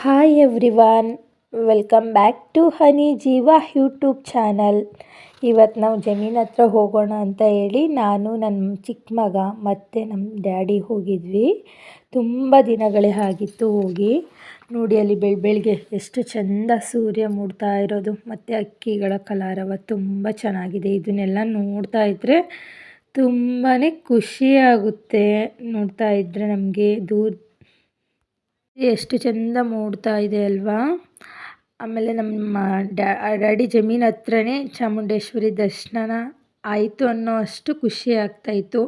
Hi everyone welcome back to honey Jeeva YouTube channel ಇವತ್ತು ನಾವು ಜಮೀನ್ ಹತ್ರ ಹೋಗೋಣ ಅಂತ ಹೇಳಿ ನಾನು ನನ್ನ ಚಿಕ್ಕ ಮಗ ಮತ್ತು ನಮ್ಮ ಡ್ಯಾಡಿ ಹೋಗಿದ್ವಿ. ತುಂಬ ದಿನಗಳೇ ಆಗಿತ್ತು ಹೋಗಿ. ನೋಡಿ ಅಲ್ಲಿ ಬೆಳ ಬೆಳಗ್ಗೆ ಎಷ್ಟು ಚೆಂದ ಸೂರ್ಯ ಮೂಡ್ತಾ ಇರೋದು. ಮತ್ತು ಅಕ್ಕಿಗಳ ಕಲಾರವ ತುಂಬ ಚೆನ್ನಾಗಿದೆ. ಇದನ್ನೆಲ್ಲ ನೋಡ್ತಾ ಇದ್ದರೆ ತುಂಬಾ ಖುಷಿಯಾಗುತ್ತೆ ನೋಡ್ತಾ ಇದ್ದರೆ ನಮಗೆ ದೂರ ಎಷ್ಟು ಚಂದ ಮೂಡ್ತಾ ಇದೆ ಅಲ್ವಾ? ಆಮೇಲೆ ನಮ್ಮ ಡ್ಯಾಡಿ ಜಮೀನ್ ಹತ್ರನೇ ಚಾಮುಂಡೇಶ್ವರಿ ದರ್ಶನ ಆಯಿತು ಅನ್ನೋ ಅಷ್ಟು ಖುಷಿ ಆಗ್ತಾಯಿತ್ತು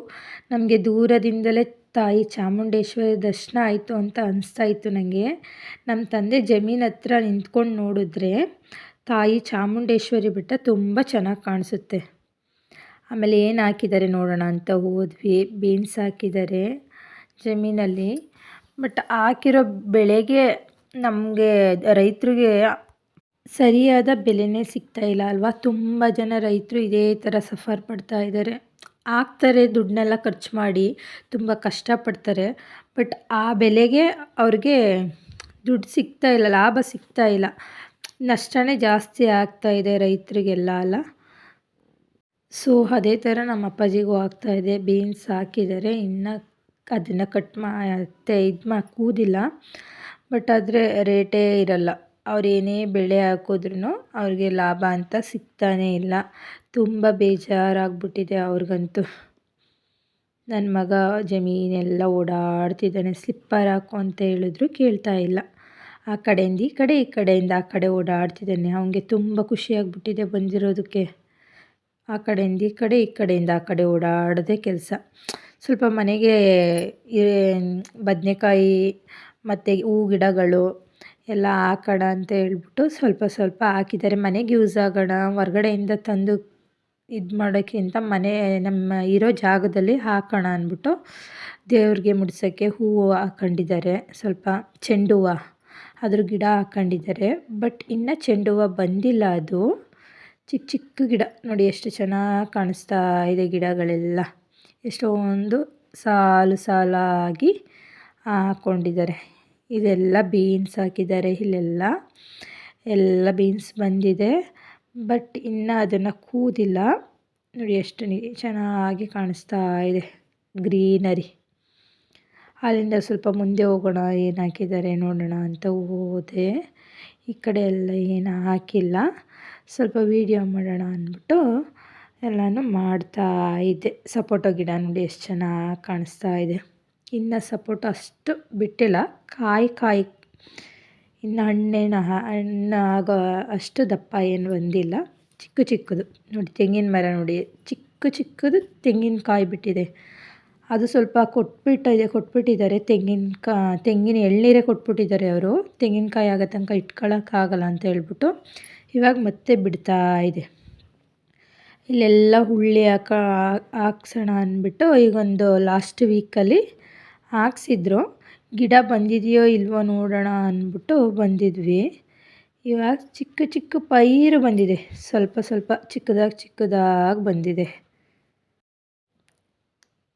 ನಮಗೆ ದೂರದಿಂದಲೇ ತಾಯಿ ಚಾಮುಂಡೇಶ್ವರಿ ದರ್ಶನ ಆಯಿತು ಅಂತ ಅನಿಸ್ತಾ ಇತ್ತು ನನಗೆ ನಮ್ಮ ತಂದೆ ಜಮೀನ್ ಹತ್ರ ನಿಂತ್ಕೊಂಡು ನೋಡಿದ್ರೆ ತಾಯಿ ಚಾಮುಂಡೇಶ್ವರಿ ಬೆಟ್ಟ ತುಂಬ ಚೆನ್ನಾಗಿ ಕಾಣಿಸುತ್ತೆ. ಆಮೇಲೆ ಏನು ಹಾಕಿದ್ದಾರೆ ನೋಡೋಣ ಅಂತ ಹೋದ್ವಿ. ಬೀನ್ಸ್ ಹಾಕಿದ್ದಾರೆ ಜಮೀನಲ್ಲಿ. ಬಟ್ ಹಾಕಿರೋ ಬೆಳೆಗೆ ನಮಗೆ ರೈತರಿಗೆ ಸರಿಯಾದ ಬೆಲೆನೇ ಸಿಗ್ತಾ ಇಲ್ಲ ಅಲ್ವಾ? ತುಂಬ ಜನ ರೈತರು ಇದೇ ಥರ ಸಫರ್ ಪಡ್ತಾ ಇದ್ದಾರೆ. ಹಾಕ್ತಾರೆ, ದುಡ್ಡನ್ನೆಲ್ಲ ಖರ್ಚು ಮಾಡಿ ತುಂಬ ಕಷ್ಟಪಡ್ತಾರೆ. ಬಟ್ ಆ ಬೆಲೆಗೆ ಅವ್ರಿಗೆ ದುಡ್ಡು ಸಿಗ್ತಾ ಇಲ್ಲ, ಲಾಭ ಸಿಗ್ತಾ ಇಲ್ಲ. ನಷ್ಟನೇ ಜಾಸ್ತಿ ಆಗ್ತಾ ಇದೆ ರೈತರಿಗೆಲ್ಲ, ಅಲ್ಲ? ಸೊ ಅದೇ ಥರ ನಮ್ಮ ಅಪ್ಪಾಜಿಗೂ ಆಗ್ತಾಯಿದೆ ಬೀನ್ಸ್ ಹಾಕಿದ್ದಾರೆ, ಇನ್ನು ಅದನ್ನು ಕಟ್ ಮಾತೆ ಇದು ಮಾ ಕೂದಿಲ್ಲ ಬಟ್ ಆದರೆ ರೇಟೇ ಇರಲ್ಲ. ಅವ್ರು ಏನೇ ಬೆಳೆ ಹಾಕಿದ್ರೂ ಅವ್ರಿಗೆ ಲಾಭ ಅಂತ ಸಿಗ್ತಾನೇ ಇಲ್ಲ. ತುಂಬ ಬೇಜಾರಾಗ್ಬಿಟ್ಟಿದೆ ಅವ್ರಿಗಂತೂ. ನನ್ನ ಮಗ ಜಮೀನೆಲ್ಲ ಓಡಾಡ್ತಿದ್ದಾನೆ. ಸ್ಲಿಪ್ಪರ್ ಹಾಕು ಅಂತ ಹೇಳಿದ್ರು ಕೇಳ್ತಾ ಇಲ್ಲ. ಆ ಕಡೆಯಿಂದ ಈ ಕಡೆ, ಈ ಕಡೆಯಿಂದ ಆ ಕಡೆ ಓಡಾಡ್ತಿದ್ದಾನೆ. ಅವನಿಗೆ ತುಂಬ ಖುಷಿಯಾಗ್ಬಿಟ್ಟಿದೆ ಬಂದಿರೋದಕ್ಕೆ. ಆ ಕಡೆಯಿಂದ ಈ ಕಡೆ, ಈ ಕಡೆಯಿಂದ ಆ ಕಡೆ ಓಡಾಡೋದೇ ಕೆಲಸ. ಸ್ವಲ್ಪ ಮನೆಗೆ ಬದನೆಕಾಯಿ ಮತ್ತು ಹೂ ಗಿಡಗಳು ಎಲ್ಲ ಹಾಕೋಣ ಅಂತ ಹೇಳ್ಬಿಟ್ಟು ಸ್ವಲ್ಪ ಸ್ವಲ್ಪ ಹಾಕಿದ್ದಾರೆ. ಮನೆಗೆ ಯೂಸ್ ಆಗೋಣ, ಹೊರ್ಗಡೆಯಿಂದ ತಂದು ಇದು ಮಾಡೋಕ್ಕಿಂತ ಮನೆ ನಮ್ಮ ಇರೋ ಜಾಗದಲ್ಲಿ ಹಾಕೋಣ ಅಂದ್ಬಿಟ್ಟು ದೇವ್ರಿಗೆ ಮುಡ್ಸೋಕ್ಕೆ ಹೂವು ಹಾಕೊಂಡಿದ್ದಾರೆ. ಸ್ವಲ್ಪ ಚೆಂಡು ಹೂವು ಅದ್ರ ಗಿಡ ಹಾಕೊಂಡಿದ್ದಾರೆ. ಬಟ್ ಇನ್ನೂ ಚೆಂಡು ಹೂವು ಬಂದಿಲ್ಲ ಅದು. ಚಿಕ್ಕ ಚಿಕ್ಕ ಗಿಡ ನೋಡಿ ಎಷ್ಟು ಚೆನ್ನಾಗಿ ಕಾಣಿಸ್ತಾ ಇದೆ ಗಿಡಗಳೆಲ್ಲ. ಎಷ್ಟೊಂದು ಸಾಲು ಸಾಲಾಗಿ ಹಾಕ್ಕೊಂಡಿದ್ದಾರೆ ಇದೆಲ್ಲ ಬೀನ್ಸ್ ಹಾಕಿದ್ದಾರೆ. ಇಲ್ಲೆಲ್ಲ ಎಲ್ಲ ಬೀನ್ಸ್ ಬಂದಿದೆ. ಬಟ್ ಇನ್ನು ಅದನ್ನು ಕೂದಿಲ್ಲ. ನೋಡಿ ಎಷ್ಟು ನೀ, ಚೆನ್ನಾಗಿ ಕಾಣಿಸ್ತಾ ಇದೆ. ಗ್ರೀನರಿ ಅಲ್ಲಿಂದ ಸ್ವಲ್ಪ ಮುಂದೆ ಹೋಗೋಣ. ಏನು ಹಾಕಿದ್ದಾರೆ ನೋಡೋಣ ಅಂತ ಹೋದೆ. ಈ ಕಡೆ ಎಲ್ಲ ಏನು ಹಾಕಿಲ್ಲ. ಸ್ವಲ್ಪ ವೀಡಿಯೋ ಮಾಡೋಣ ಅಂದ್ಬಿಟ್ಟು ಎಲ್ಲನೂ ಮಾಡ್ತಾ ಇದ್ದೆ ಸಪೋಟೊ ಗಿಡ ನೋಡಿ ಎಷ್ಟು ಚೆನ್ನಾಗಿ ಕಾಣಿಸ್ತಾ ಇದೆ. ಇನ್ನು ಸಪೋಟೊ ಅಷ್ಟು ಬಿಟ್ಟಿಲ್ಲ. ಕಾಯಿ ಕಾಯಿ ಇನ್ನು ಹಣ್ಣೇನು ಹಣ್ಣು ಆಗೋ ಅಷ್ಟು ದಪ್ಪ ಏನು ಬಂದಿಲ್ಲ. ಚಿಕ್ಕ ಚಿಕ್ಕದು. ನೋಡಿ ತೆಂಗಿನ ಮರ ನೋಡಿ. ಚಿಕ್ಕ ಚಿಕ್ಕದು ತೆಂಗಿನಕಾಯಿ ಬಿಟ್ಟಿದೆ. ಅದು ಸ್ವಲ್ಪ ಕೊಟ್ಬಿಟ್ಟಿದೆ, ಕೊಟ್ಬಿಟ್ಟಿದ್ದಾರೆ. ತೆಂಗಿನ ತೆಂಗಿನ ಎಳ್ನೀರೇ ಕೊಟ್ಬಿಟ್ಟಿದ್ದಾರೆ ಅವರು. ತೆಂಗಿನಕಾಯಿ ಆಗೋ ತನಕ ಇಟ್ಕೊಳ್ಳೋಕ್ಕಾಗಲ್ಲ ಅಂತ ಹೇಳ್ಬಿಟ್ಟು ಇವಾಗ ಮತ್ತೆ ಬಿಡ್ತಾ ಇದೆ. ಇಲ್ಲೆಲ್ಲ ಹುಳ್ಳಿ ಹಾಕ, ಹಾಕ್ಸೋಣ ಅಂದ್ಬಿಟ್ಟು ಈಗೊಂದು ಲಾಸ್ಟ್ ವೀಕಲ್ಲಿ ಹಾಕ್ಸಿದ್ರು. ಗಿಡ ಬಂದಿದೆಯೋ ಇಲ್ವೋ ನೋಡೋಣ ಅಂದ್ಬಿಟ್ಟು ಬಂದಿದ್ವಿ. ಇವಾಗ ಚಿಕ್ಕ ಚಿಕ್ಕ ಪೈರು ಬಂದಿದೆ. ಸ್ವಲ್ಪ ಸ್ವಲ್ಪ ಚಿಕ್ಕದಾಗಿ ಚಿಕ್ಕದಾಗಿ ಬಂದಿದೆ.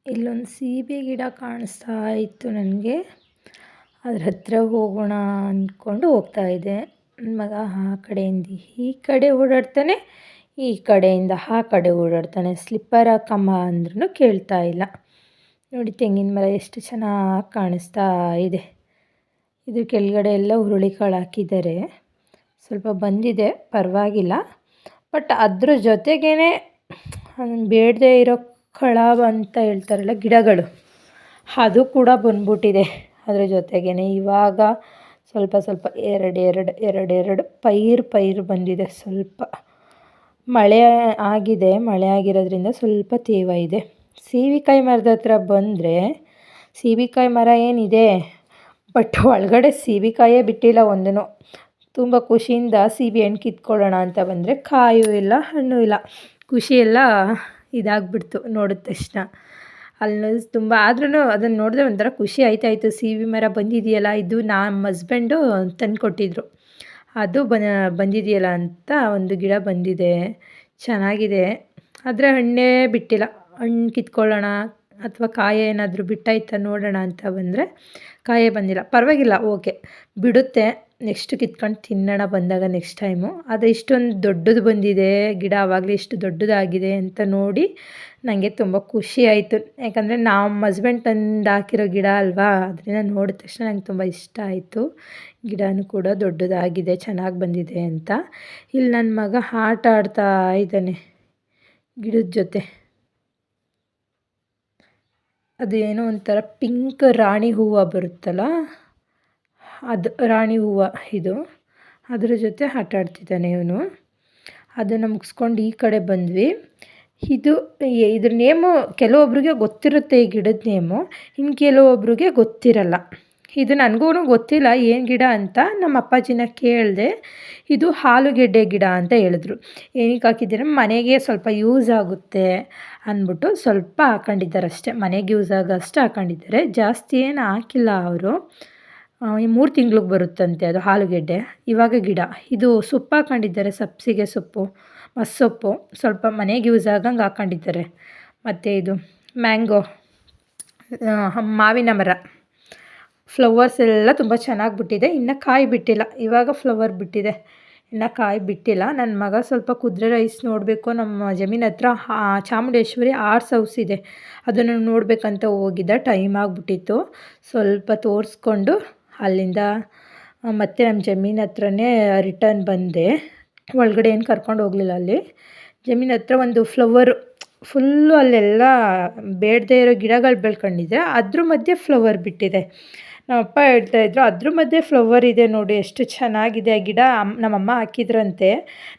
ಇಲ್ಲೊಂದು ಸೀಬೆ ಗಿಡ ಕಾಣಿಸ್ತಾ ಇತ್ತು ನನಗೆ. ಅದ್ರ ಹತ್ರ ಹೋಗೋಣ ಅಂದ್ಕೊಂಡು ಹೋಗ್ತಾ ಇದ್ದೆ. ಮಗ ಆ ಕಡೆಯಿಂದ ಈ ಕಡೆ ಓಡಾಡ್ತಾನೆ. ಈ ಕಡೆಯಿಂದ ಆ ಕಡೆ ಓಡಾಡ್ತಾನೆ. ಸ್ಲಿಪ್ಪರ್ ಹಾಕಮ್ಮ ಅಂದ್ರೂ ಕೇಳ್ತಾ ಇಲ್ಲ. ನೋಡಿ ತೆಂಗಿನ ಮರ ಎಷ್ಟು ಚೆನ್ನಾಗಿ ಕಾಣಿಸ್ತಾ ಇದೆ. ಇದು ಕೆಳಗಡೆ ಎಲ್ಲ ಹುರುಳಿಕಾಳು ಹಾಕಿದ್ದಾರೆ. ಸ್ವಲ್ಪ ಬಂದಿದೆ, ಪರವಾಗಿಲ್ಲ. ಬಟ್ ಅದ್ರ ಜೊತೆಗೇ ಬೇಡದೇ ಇರೋ ಕಳಾವ ಅಂತ ಹೇಳ್ತಾರಲ್ಲ ಗಿಡಗಳು, ಅದು ಕೂಡ ಬಂದ್ಬಿಟ್ಟಿದೆ. ಅದ್ರ ಜೊತೆಗೇ ಇವಾಗ ಸ್ವಲ್ಪ ಸ್ವಲ್ಪ ಎರಡು ಎರಡು ಎರಡು ಎರಡು ಪೈರು ಪೈರು ಬಂದಿದೆ ಸ್ವಲ್ಪ. ಮಳೆ ಆಗಿದೆ, ಮಳೆ ಆಗಿರೋದ್ರಿಂದ ಸ್ವಲ್ಪ ತೇವ ಇದೆ. ಸೀಬಿಕಾಯಿ ಮರದ ಹತ್ರ ಬಂದರೆ ಸೀಬಿಕಾಯಿ ಮರ ಏನಿದೆ? ಬಟ್ ಒಳಗಡೆ ಸೀಬಿಕಾಯೇ ಬಿಟ್ಟಿಲ್ಲ ಒಂದೂ ತುಂಬ ಖುಷಿಯಿಂದ ಸೀಬೆ ಹಣ್ಣು ಕಿತ್ಕೊಳ್ಳೋಣ ಅಂತ ಬಂದರೆ ಕಾಯೂ ಇಲ್ಲ, ಹಣ್ಣು ಇಲ್ಲ. ಖುಷಿಯೆಲ್ಲ ಇದಾಗ್ಬಿಡ್ತು ನೋಡಿದ ತಕ್ಷಣ. ಅಲ್ಲಿ ತುಂಬ ಆದ್ರೂ ಅದನ್ನು ನೋಡಿದ್ರೆ ಒಂಥರ ಖುಷಿ ಆಯ್ತಾಯಿತು. ಸೀಬೆ ಮರ ಬಂದಿದೆಯಲ್ಲ, ಇದು ನಮ್ಮ ಹಸ್ಬೆಂಡು ತಂದು ಅದು ಬಂದಿದೆಯಲ್ಲ ಅಂತ ಒಂದು ಗಿಡ ಬಂದಿದೆ. ಚೆನ್ನಾಗಿದೆ. ಆದರೆ ಹಣ್ಣೇ ಬಿಟ್ಟಿಲ್ಲ. ಹಣ್ಣು ಕಿತ್ಕೊಳ್ಳೋಣ ಅಥವಾ ಕಾಯ ಏನಾದರೂ ಬಿಟ್ಟಾಯ್ತಾ ನೋಡೋಣ ಅಂತ ಬಂದರೆ ಕಾಯ ಬಂದಿಲ್ಲ. ಪರವಾಗಿಲ್ಲ ಓಕೆ ಬಿಡುತ್ತೆ. ನೆಕ್ಸ್ಟ್ ಕಿತ್ಕೊಂಡು ತಿನ್ನೋಣ ಬಂದಾಗ ನೆಕ್ಸ್ಟ್ ಟೈಮು ಆದರೆ ಇಷ್ಟೊಂದು ದೊಡ್ಡದು ಬಂದಿದೆ, ಗಿಡ ಆವಾಗಲೇ ಇಷ್ಟು ದೊಡ್ಡದಾಗಿದೆ ಅಂತ ನೋಡಿ ನನಗೆ ತುಂಬ ಖುಷಿ ಆಯಿತು. ಯಾಕಂದರೆ ನಮ್ಮ ಹಸ್ಬೆಂಡ್ ತಂದು ಹಾಕಿರೋ ಗಿಡ ಅಲ್ವಾ, ಅದರಿಂದ ನೋಡಿದ ತಕ್ಷಣ ನಂಗೆ ತುಂಬ ಇಷ್ಟ ಆಯಿತು. ಗಿಡನೂ ಕೂಡ ದೊಡ್ಡದಾಗಿದೆ, ಚೆನ್ನಾಗಿ ಬಂದಿದೆ ಅಂತ. ಇಲ್ಲಿ ನನ್ನ ಮಗ ಆಟ ಆಡ್ತಾ ಇದ್ದಾನೆ, ಗಿಡದ ಜೊತೆ. ಅದು ಏನೋ ಒಂಥರ ಪಿಂಕ್ ರಾಣಿ ಹೂವು ಬರುತ್ತಲ್ಲ, ಅದು ರಾಣಿ ಹೂವು ಇದು. ಅದ್ರ ಜೊತೆ ಆಟ ಆಡ್ತಿದ್ದಾನೆ ಇವನು. ಅದನ್ನು ಮುಗಿಸ್ಕೊಂಡು ಈ ಕಡೆ ಬಂದ್ವಿ. ಇದು ಇದ್ರ ನೇಮು ಕೆಲವೊಬ್ಬರಿಗೆ ಗೊತ್ತಿರುತ್ತೆ, ಈ ಗಿಡದ ನೇಮು. ಇನ್ನು ಕೆಲವೊಬ್ಬರಿಗೆ ಗೊತ್ತಿರಲ್ಲ. ಇದು ನನಗೂ ಗೊತ್ತಿಲ್ಲ, ಏನು ಗಿಡ ಅಂತ ನಮ್ಮ ಅಪ್ಪಾಜಿನ ಕೇಳಿದೆ, ಇದು ಆಲೂಗೆಡ್ಡೆ ಗಿಡ ಅಂತ ಹೇಳಿದ್ರು. ಏನಕ್ಕೆ ಹಾಕಿದ್ದೀರ? ಮನೆಗೆ ಸ್ವಲ್ಪ ಯೂಸ್ ಆಗುತ್ತೆ ಅಂದ್ಬಿಟ್ಟು ಸ್ವಲ್ಪ ಹಾಕೊಂಡಿದ್ದಾರೆ ಅಷ್ಟೇ. ಮನೆಗೆ ಯೂಸ್ ಆಗೋಷ್ಟು ಹಾಕೊಂಡಿದ್ದಾರೆ. ಜಾಸ್ತಿ ಏನು ಹಾಕಿಲ್ಲ ಅವರು. ಈ ಮೂರು ತಿಂಗ್ಳಿಗೆ ಬರುತ್ತಂತೆ ಅದು ಆಲೂಗೆಡ್ಡೆ ಇವಾಗ ಗಿಡ. ಇದು ಸೊಪ್ಪು ಹಾಕೊಂಡಿದ್ದಾರೆ, ಸಬ್ಸಿಗೆ ಸೊಪ್ಪು ಮಸ್ಸೊಪ್ಪು ಸ್ವಲ್ಪ ಮನೆಗೆ ಯೂಸ್ ಆಗಂಗೆ ಹಾಕೊಂಡಿದ್ದಾರೆ. ಮತ್ತು ಇದು ಮ್ಯಾಂಗೋ ಮಾವಿನ ಮರ. ಫ್ಲವರ್ಸ್ ಎಲ್ಲ ತುಂಬ ಚೆನ್ನಾಗಿ ಬಿಟ್ಟಿದೆ. ಇನ್ನು ಕಾಯಿ ಬಿಟ್ಟಿಲ್ಲ. ಇವಾಗ ಫ್ಲವರ್ ಬಿಟ್ಟಿದೆ. ಇನ್ನು ಕಾಯಿ ಬಿಟ್ಟಿಲ್ಲ. ನನ್ನ ಮಗ ಸ್ವಲ್ಪ ಕುದುರೆ ರೈಸ್ ನೋಡಬೇಕು. ನಮ್ಮ ಜಮೀನ್ ಹತ್ರ ಚಾಮುಂಡೇಶ್ವರಿ ಆರ್ಟ್ಸ್ ಹೌಸ್ ಇದೆ. ಅದನ್ನು ನೋಡಬೇಕಂತ ಹೋಗಿದ್ದ. ಟೈಮ್ ಆಗಿಬಿಟ್ಟಿತ್ತು. ಸ್ವಲ್ಪ ತೋರಿಸ್ಕೊಂಡು ಅಲ್ಲಿಂದ ಮತ್ತೆ ನಮ್ಮ ಜಮೀನ್ ಹತ್ರನೇ ರಿಟರ್ನ್ ಬಂದೆ. ಒಳಗಡೆ ಏನು ಕರ್ಕೊಂಡು ಹೋಗಲಿಲ್ಲ ಅಲ್ಲಿ. ಜಮೀನ್ ಹತ್ರ ಒಂದು ಫ್ಲವರು ಫುಲ್ಲು ಅಲ್ಲೆಲ್ಲ ಬೇಡದೇ ಇರೋ ಗಿಡಗಳು ಬೆಳ್ಕೊಂಡಿದ್ರೆ ಅದ್ರ ಮಧ್ಯೆ ಫ್ಲವರ್ ಬಿಟ್ಟಿದೆ. ನಮ್ಮಪ್ಪ ಹೇಳ್ತಾಯಿದ್ರು ಅದ್ರ ಮಧ್ಯೆ ಫ್ಲವರ್ ಇದೆ ನೋಡಿ, ಎಷ್ಟು ಚೆನ್ನಾಗಿದೆ ಆ ಗಿಡ. ನಮ್ಮಮ್ಮ ಹಾಕಿದ್ರಂತೆ.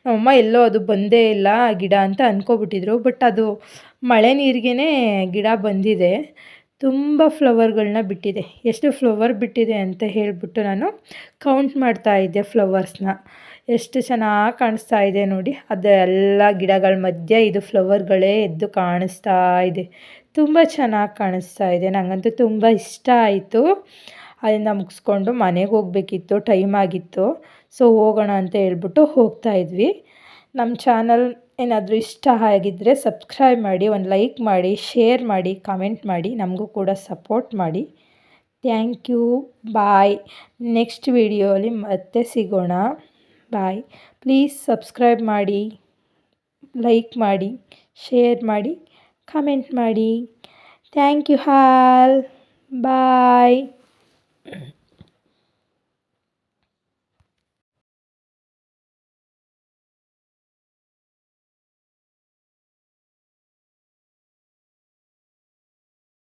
ನಮ್ಮಮ್ಮ, ಎಲ್ಲೋ ಅದು ಬಂದೇ ಇಲ್ಲ ಗಿಡ ಅಂತ ಅಂದ್ಕೊಬಿಟ್ಟಿದ್ರು ಬಟ್ ಅದು ಮಳೆ ನೀರಿಗೇ ಗಿಡ ಬಂದಿದೆ. ತುಂಬ ಫ್ಲವರ್ಗಳನ್ನ ಬಿಟ್ಟಿದೆ. ಎಷ್ಟು ಫ್ಲವರ್ ಬಿಟ್ಟಿದೆ ಅಂತ ಹೇಳಿಬಿಟ್ಟು ನಾನು ಕೌಂಟ್ ಮಾಡ್ತಾ ಇದ್ದೆ ಫ್ಲವರ್ಸ್ನ. ಎಷ್ಟು ಚೆನ್ನಾಗಿ ಕಾಣಿಸ್ತಾ ಇದೆ ನೋಡಿ. ಅದೆಲ್ಲ ಗಿಡಗಳ ಮಧ್ಯೆ ಇದು ಫ್ಲವರ್ಗಳೇ ಎದ್ದು ಕಾಣಿಸ್ತಾ ಇದೆ. ತುಂಬ ಚೆನ್ನಾಗಿ ಕಾಣಿಸ್ತಾ ಇದೆ. ನನಗಂತೂ ತುಂಬ ಇಷ್ಟ ಆಯಿತು. ಅಲ್ಲಿಂದ ಮುಗಿಸ್ಕೊಂಡು ಮನೆಗೆ ಹೋಗಬೇಕಿತ್ತು, ಟೈಮ್ ಆಗಿತ್ತು. ಸೊ ಹೋಗೋಣ ಅಂತ ಹೇಳ್ಬಿಟ್ಟು ಹೋಗ್ತಾ ಇದ್ವಿ. ನಮ್ಮ ಚಾನಲ್ ಏನಾದರೂ ಇಷ್ಟ ಆಗಿದ್ದರೆ ಸಬ್ಸ್ಕ್ರೈಬ್ ಮಾಡಿ, ಒಂದು ಲೈಕ್ ಮಾಡಿ ಶೇರ್ ಮಾಡಿ ಕಮೆಂಟ್ ಮಾಡಿ, ನಮಗೂ ಕೂಡ ಸಪೋರ್ಟ್ ಮಾಡಿ. ಥ್ಯಾಂಕ್ ಯು ಬಾಯ್ ನೆಕ್ಸ್ಟ್ ವಿಡಿಯೋಲಿ ಮತ್ತೆ ಸಿಗೋಣ. ಬಾಯ್ ಪ್ಲೀಸ್ ಸಬ್ಸ್ಕ್ರೈಬ್ ಮಾಡಿ ಲೈಕ್ ಮಾಡಿ ಶೇರ್ ಮಾಡಿ ಕಮೆಂಟ್ ಮಾಡಿ. Thank you all. ಬಾಯ್